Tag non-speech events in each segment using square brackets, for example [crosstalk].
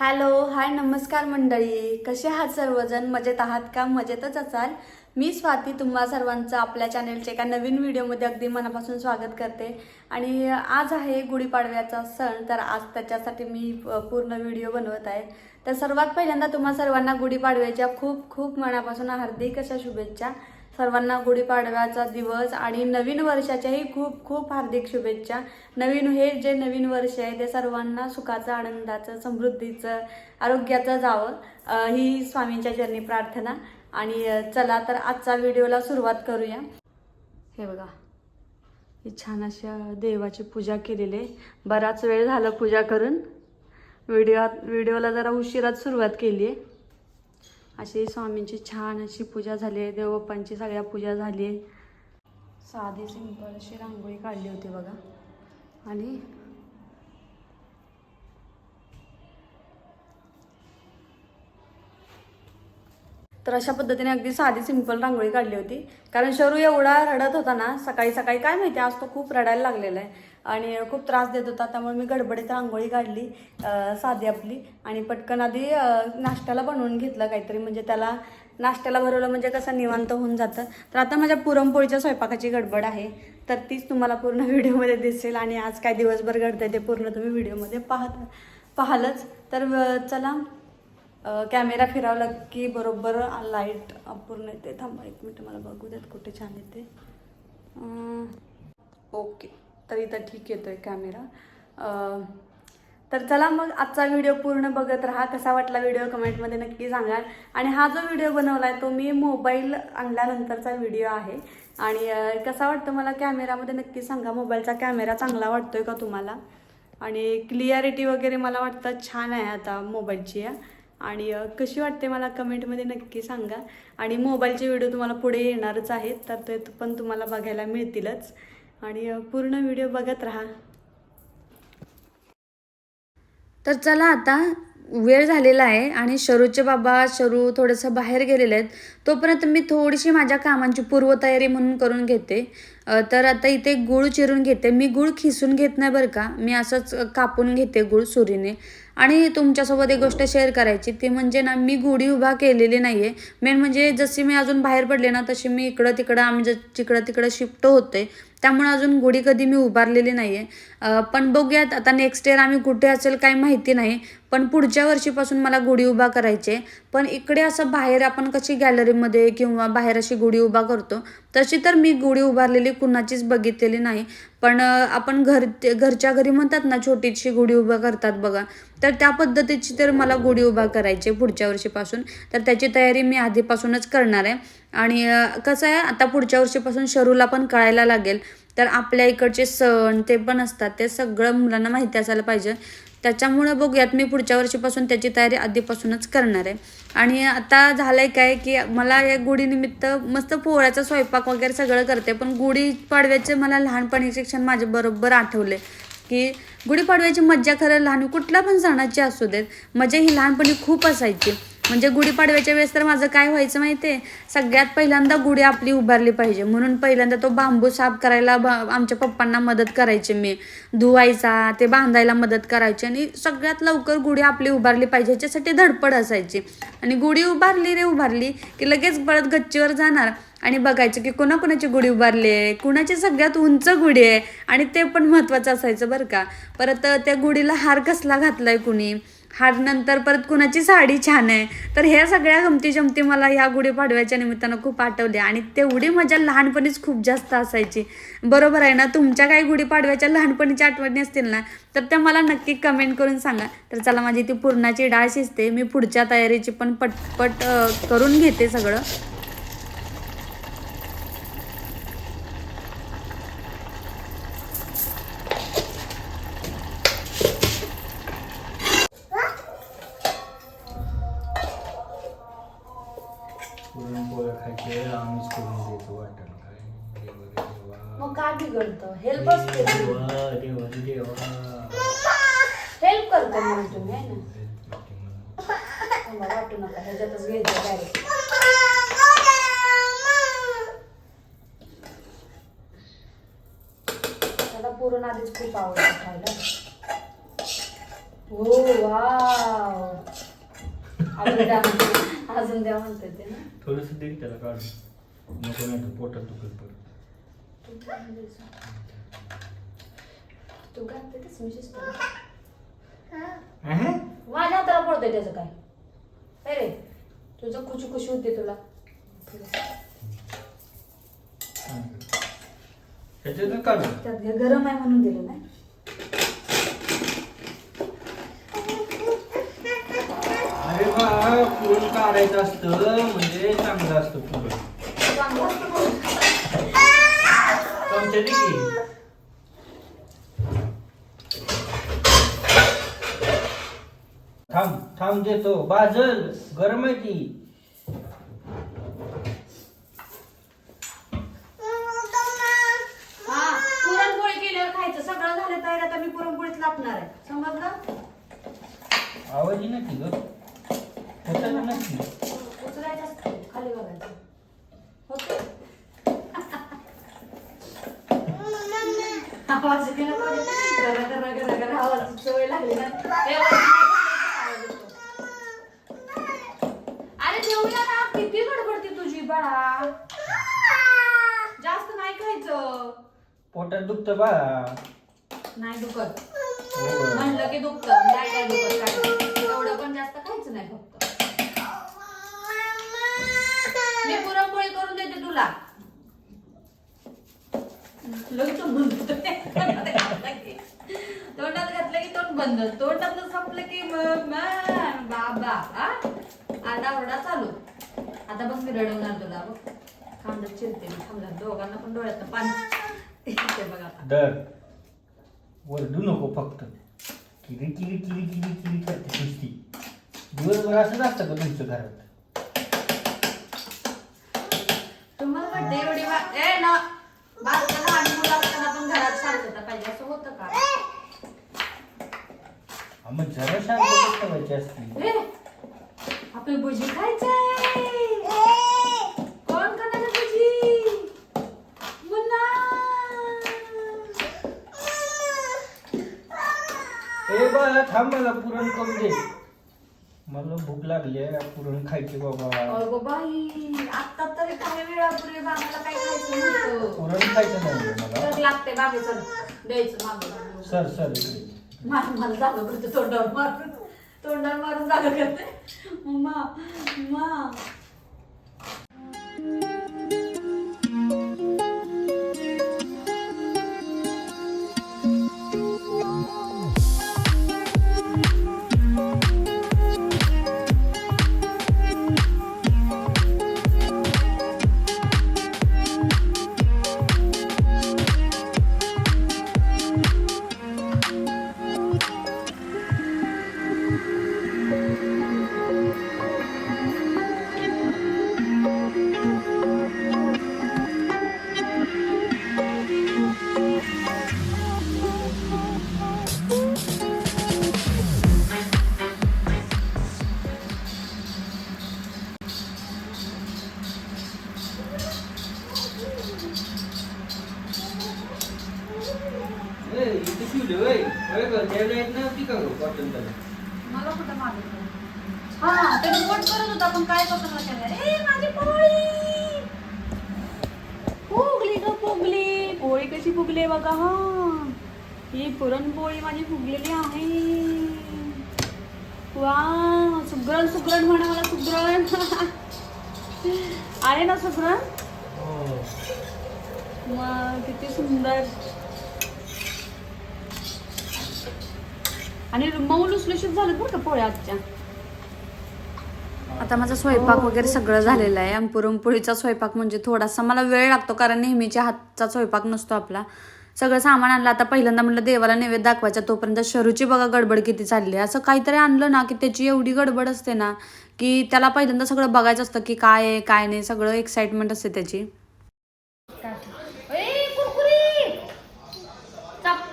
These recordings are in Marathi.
हॅलो हाय नमस्कार मंडळी. कसे आहात सर्वजण? मजेत आहात का? मजेतच असाल? मी स्वाती तुम्हा सर्वांचं आपल्या चॅनेलच्या एका नवीन व्हिडिओमध्ये अगदी मनापासून स्वागत करते. आणि आज आहे गुढीपाडव्याचा सण तर आज त्याच्यासाठी मी पूर्ण व्हिडिओ बनवत आहे. तर सर्वात पहिल्यांदा तुम्हा सर्वांना गुढीपाडव्याच्या खूप खूप मनापासून हार्दिक अशा शुभेच्छा. सर्वांना गुढीपाडव्याचा दिवस आणि नवीन वर्षाच्याही खूप खूप हार्दिक शुभेच्छा. नवीन हे जे नवीन वर्ष आहे ते सर्वांना सुखाचं आनंदाचं समृद्धीचं आरोग्याचं जावं ही स्वामींच्या चरणी प्रार्थना. आणि चला तर आजचा व्हिडिओला सुरुवात करूया. हे बघा ही छान अशा देवाची पूजा केलेली आहे. बराच वेळ झाला पूजा करून. व्हिडिओ व्हिडिओला जरा उशिरात सुरुवात केली आहे. अशी स्वामींची छान अशी पूजा झाली आहे. देवबाप्पांची सगळ्या पूजा झाली आहे. साधी सिंपल अशी रांगोळी काढली होती बघा. आणि तर अशा पद्धतीने अगदी साधी सिंपल रांगोळी काढली होती. कारण शरू एवढा रडत होता ना सकाळी सकाळी काय माहिती आज तो खूप रडायला लागलेला आहे. आणि खूप त्रास देत होता त्यामुळे मी गडबडीत रांगोळी काढली साधी आपली आणि पटकन आधी नाश्त्याला बनवून घेतलं काहीतरी म्हणजे त्याला नाश्त्याला भरवलं म्हणजे कसं निवांत होऊन जातं. तर आता माझ्या पुरणपोळीच्या स्वयंपाकाची गडबड आहे तर तीच तुम्हाला पूर्ण व्हिडिओमध्ये दिसेल आणि आज काय दिवसभर घडतंय ते पूर्ण तुम्ही व्हिडिओमध्ये पाहत पाहालच. तर चला कॅमेरा फिरावला की बरोबर लाइट पूर्ण येते. थांबा एक मिनिट मला बघू देत कुठे छान येते. ओके. तर इथं ठीक येतोय कॅमेरा तर चला मग आजचा व्हिडिओ पूर्ण बघत राहा. कसा वाटला व्हिडिओ कमेंटमध्ये नक्की सांगा. आणि हा जो व्हिडिओ बनवला आहे तो मी मोबाईल आणल्यानंतरचा व्हिडिओ आहे. आणि कसा वाटतो मला कॅमेरामध्ये नक्की सांगा. मोबाईलचा कॅमेरा चांगला वाटतोय का तुम्हाला? आणि क्लिअरिटी वगैरे मला वाटतं छान आहे आता मोबाईलची आणि कशी वाटते मला कमेंटमध्ये नक्की सांगा. आणि मोबाईलचे व्हिडिओ तुम्हाला पुढे येणारच आहेत तर ते पण तुम्हाला बघायला मिळतीलच. आणि पूर्ण व्हिडिओ बघत राहा. तर चला आता वेळ झालेला आहे आणि शरूचे बाबा शरू थोडंसं बाहेर गेलेले आहेत तोपर्यंत मी थोडीशी माझ्या कामांची पूर्वतयारी म्हणून करून घेते. तर आता इथे गुळ चिरून घेते. मी गुळ खिसून घेत नाही बरं का. मी असंच कापून घेते गुळ सुरीने. आणि तुमच्यासोबत एक गोष्ट शेअर करायची ती म्हणजे ना मी गुढी उभा केलेली नाही आहे मेन म्हणजे जशी मी अजून बाहेर पडले ना तशी मी इकडं तिकडं आम्ही ज जिकडं तिकडं शिफ्ट होते. त्यामुळे अजून गुढी कधी मी उभारलेली नाही आहे पण बघूयात आता नेक्स्ट इयर आम्ही कुठे असेल काही माहिती नाही. पण पुढच्या वर्षीपासून मला गुढी उभा करायची. आहे पण इकडे असं बाहेर आपण कशी गॅलरीमध्ये किंवा बाहेर अशी गुढी उभा करतो तशी तर मी गुढी उभारलेली कुणाचीच बघितलेली नाही. पण आपण घर घरच्या घरी म्हणतात ना छोटीशी गुढी उभा करतात बघा. तर त्या पद्धतीची तर मला गुढी उभा करायची आहे पुढच्या वर्षीपासून. तर त्याची तयारी मी आधीपासूनच करणार आहे. आणि कसं आहे आता पुढच्या वर्षीपासून शरूला पण कळायला लागेल. तर आपल्या इकडचे सण ते पण असतात. ते सगळं मुलांना माहिती असायला पाहिजे. त्याच्यामुळं बघूयात मी पुढच्या वर्षीपासून त्याची तयारी आधीपासूनच करणार आहे. आणि आता झालं आहे काय की मला या गुढीनिमित्त मस्त पोळ्याचा स्वयंपाक वगैरे सगळं करते. पण गुढी पाडव्याचे मला लहानपणीचे क्षण माझे बरोबर आठवले की गुढीपाडव्याची मज्जा खरं लहान कुठल्या पण सणाची असू देत मजा ही लहानपणी खूप असायची. म्हणजे गुढीपाडव्याच्या वेळेस तर माझं काय व्हायचं माहिती आहे सगळ्यात पहिल्यांदा गुढी आपली उभारली पाहिजे. म्हणून पहिल्यांदा तो बांबू साफ करायला बा आमच्या पप्पांना मदत करायची मी. धुवायचा ते बांधायला मदत करायची आणि सगळ्यात लवकर गुढी आपली उभारली पाहिजे. ह्याच्यासाठी धडपड असायची. आणि गुढी उभारली रे उभारली की लगेच बळत गच्चीवर जाणार आणि बघायचं की कोणाकोणाची गुढी उभारली आहे कुणाची सगळ्यात उंच गुढी आहे आणि ते पण महत्त्वाचं असायचं बरं का. परत त्या गुढीला हार कसला घातलाय कुणी? हार नंतर परत कुणाची साडी छान आहे. तर ह्या सगळ्या गमती जमती मला ह्या गुढीपाडव्याच्या निमित्तानं खूप आठवल्या. आणि तेवढी मजा लहानपणीच खूप जास्त असायची. बरोबर आहे ना? तुमच्या काही गुढीपाडव्याच्या लहानपणीच्या आठवणी असतील ना? तर त्या मला नक्की कमेंट करून सांगा. तर चला माझी ती पुरणाची डाळ शिजते. मी पुढच्या तयारीची पण पटपट करून घेते सगळं. काय देवा रे देवा हेल्प करते म्हणून तुम्ही आहे ना? हेल्प [laughs] करते मला. वाटू नका ह्याच्यातच घ्यायचं डायरेक्ट त्याला पुरण आधीच खूप आवडतं खायला. हो वाव. अजून द्या म्हणते. अजून द्या म्हणते ते ना. थोडंसं दे त्याला काढून. नको नाही पोटात दुखत परत. तू काय म्हणतेस? तू घालते तेच मी शिस्त? अहं? माझ्या हाताला पडतंय त्याचं काय? काय रे तुझं खुशी खुशी होते तुला. ह्याच्यातनं काढू त्यात हे गरम आहे म्हणून दिलं नाही. अरे बा पुरण काढायचं असतं म्हणजे चांगलं असतं पुरण चांगलं दे की? थांब थांब देतो. बाजल गरम आहे ती. हा पुरणपोळी केल्यावर खायचं. सगळं झालं तयार आता मी पुरणपोळीत लापणार आहे. समजलं? आवाज नाही की ग. होतं नक्की उचलायचं असतं खाली बघायचं होते आवाज केला पाहिजे गरा गरा गरा गरा आवाज सवय लागली ना. येतो. अरे जेवूया ना किती गडबडती तुझी बाळा. जास्त नाही खायचं. पोटात दुखतं बा नाही दुखत. हो. म्हणलं की दुखतं. नाही काय दुखत काय एवढं पण जास्त खायचं नाही फक्त. मी पुरणपोळी करून देते तुला. तोंड बंद तोंडात घातलं की. तोंडात तोंड बंद. तोंडातलं संपलं की बाबा. आरडा ओरडा चालू. आता बघ मी रडवणार तुला. बघ. खांदत चिरते मी. थांबला दोघांना पण डोळ्यात पाणी. बघ आता. वरडू नको फक्त. किरी किरी किरी किरी किरी करते नुसती दिवसभर असंच असतं का तुमच्या घरात? तुम्हाला वाटतं एवढी ए ना. बालकाला आणि मुलं असताना पण घरात शांतता पाहिजे असं होतं का? हा, मग जरा शांत ठेवायची असते. ए आपली भुजी खायचंय कोण खाणार भुजी? मुन्ना. ए बाळा थांब मला पुरण करून दे. मला भूक लागली आहे पुरण खायचे बाबा. अगो बाई आता तरी काही वेळापूर्वी बाबाला काय खायचं नव्हतं. पुरण खायचं नाही मला. लागते बाबे चल द्यायचं मागं. सर सर इकडे. मार मला जागा करते तोंडावर मारून. तोंडावर मारून जागा करते मम्मा मम्मा. हा ते रिपोर्ट करत होता पण काय लक्षात ए माझी पोळी! फुगली ग फुगली. पोळी कशी फुगली बघा हा. ही पुरणपोळी माझी फुगलेली आहे. वा सुगरण सुगरण म्हणा मला सुगरण. आहे ना सुगरण? हो. मग किती सुंदर. आणि मऊ लुसलुशीत झालं बरं का पोळ्या आजच्या? आता माझा स्वयंपाक वगैरे सगळं झालेलं आहे. आणि पुरणपोळीचा स्वयंपाक म्हणजे थोडासा मला वेळ लागतो कारण नेहमीच्या हातचा स्वयंपाक नसतो आपला. सगळं सामान आणलं आता पहिल्यांदा म्हटलं देवाला नैवेद्य दाखवायचा तोपर्यंत शरूची बघा गडबड किती चालली आहे. असं काहीतरी आणलं ना की त्याची एवढी गडबड असते ना की त्याला पहिल्यांदा सगळं बघायचं असतं की काय आहे काय नाही सगळं एक्साइटमेंट असते त्याची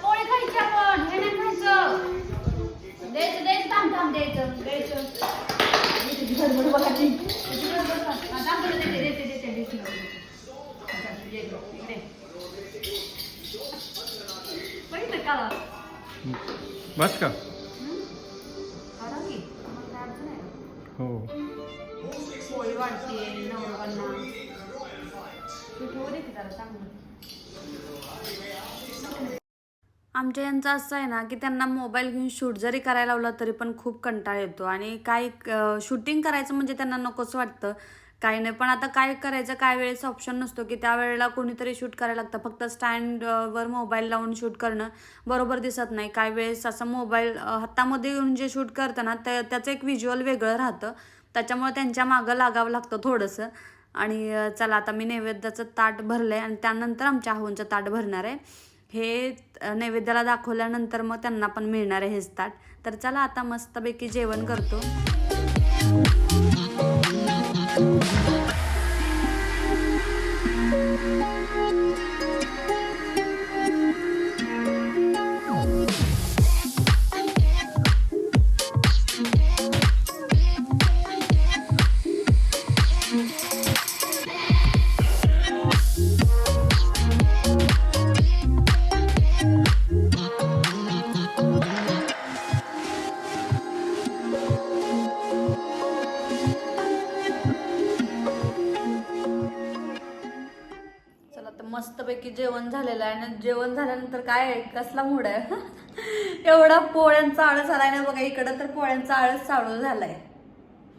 पोळी खायची आपण हे नाही खायचं द्यायचं द्यायचं थांब थांब द्यायचं द्यायचं त्याची गडबड बघा ती. त्याची गडबड बघा. हा, थांब तुला देते देते देते देते अच्छा, ये इकडे, इकडे. बघितलं का बस का हं? काढा की. मग काय अडचण आहे का? हो वाढते नवरोबांना पीठ होऊ दे बस का? हो. आमच्या यांचं असं आहे ना की त्यांना मोबाईल घेऊन शूट जरी करायला लावला तरी पण खूप कंटाळा येतो. आणि काही शूटिंग करायचं म्हणजे त्यांना नकोच वाटतं. काही नाही. पण आता काय करायचं? काय वेळेस ऑप्शन नसतो की त्यावेळेला कोणीतरी शूट करायला लागतं. फक्त स्टँडवर मोबाईल लावून शूट करणं बरोबर दिसत नाही. काही वेळेस असं मोबाईल हातामध्ये येऊन जे शूट करतं ना त्या त्याचं एक व्हिज्युअल वेगळं राहतं. त्याच्यामुळे त्यांच्या मागं लागावं लागतं थोडंसं. आणि चला आता मी नैवेद्याचं ताट भरलं आहे आणि त्यानंतर आमच्या आहोंचं ताट भरणार आहे. हे नैवेद्याला दाखवल्यानंतर मग त्यांना पण मिळणार आहे हेच ताट. तर चला आता मस्तपैकी जेवण करतो. जेवण झालेलं आहे आणि जेवण झाल्यानंतर काय आहे? कसला मूड आहे? [laughs] एवढा पोळ्यांचा आळस आलाय ना बघा इकडं तर पोळ्यांचा आळस चालू झालाय.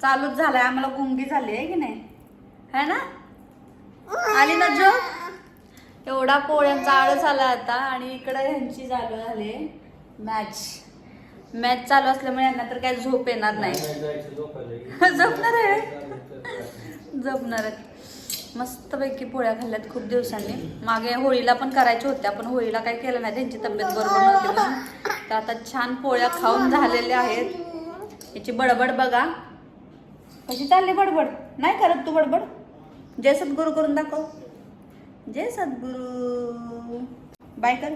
चालूच झालाय आम्हाला गुंगी झाली आहे की नाही? है ना? आली ना जो? एवढा पोळ्यांचा आळस आला आता आणि इकडं ह्यांची चालू झाली मॅच. मॅच चालू असल्यामुळे यांना तर काही झोप येणार नाही. [laughs] झोपणार आहे? झोपणार आहेत मस्तपैकी पोळ्या खाल्ल्यात खूप दिवसांनी. मागे होळीला पण करायच्या होत्या पण होळीला काही केलं नाही. त्यांची तब्येत बरोबर नव्हती म्हणून. तर आता छान पोळ्या खाऊन झालेल्या आहेत. याची बडबड बघा. कशी चालली बडबड? नाही करत तू बडबड? जय सद्गुरू करून दाखव. जय सद्गुरू. बाय कर.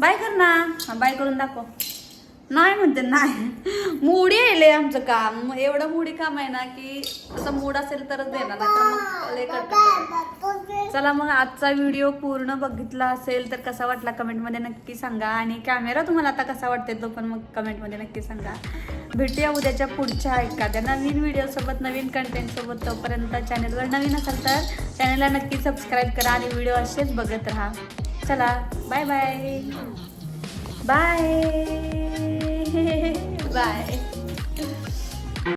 बाय कर ना. हा बाय करून दाखव. नाही म्हणते नाही. मुडी आहे आमचं काम. एवढं मुडी काम आहे ना की असं मूड असेल तरच देणार नाही तर चला मग आजचा व्हिडिओ पूर्ण बघितला असेल तर कसा वाटला कमेंटमध्ये नक्की सांगा. आणि कॅमेरा तुम्हाला आता कसा वाटते तो पण मग कमेंटमध्ये नक्की सांगा. भेटूया उद्याच्या पुढच्या एखाद्या नवीन व्हिडिओसोबत नवीन कंटेंटसोबत तोपर्यंत चॅनलवर नवीन असाल तर चॅनलला नक्की सबस्क्राईब करा आणि व्हिडिओ असेच बघत राहा. चला बाय बाय बाय [laughs] बाय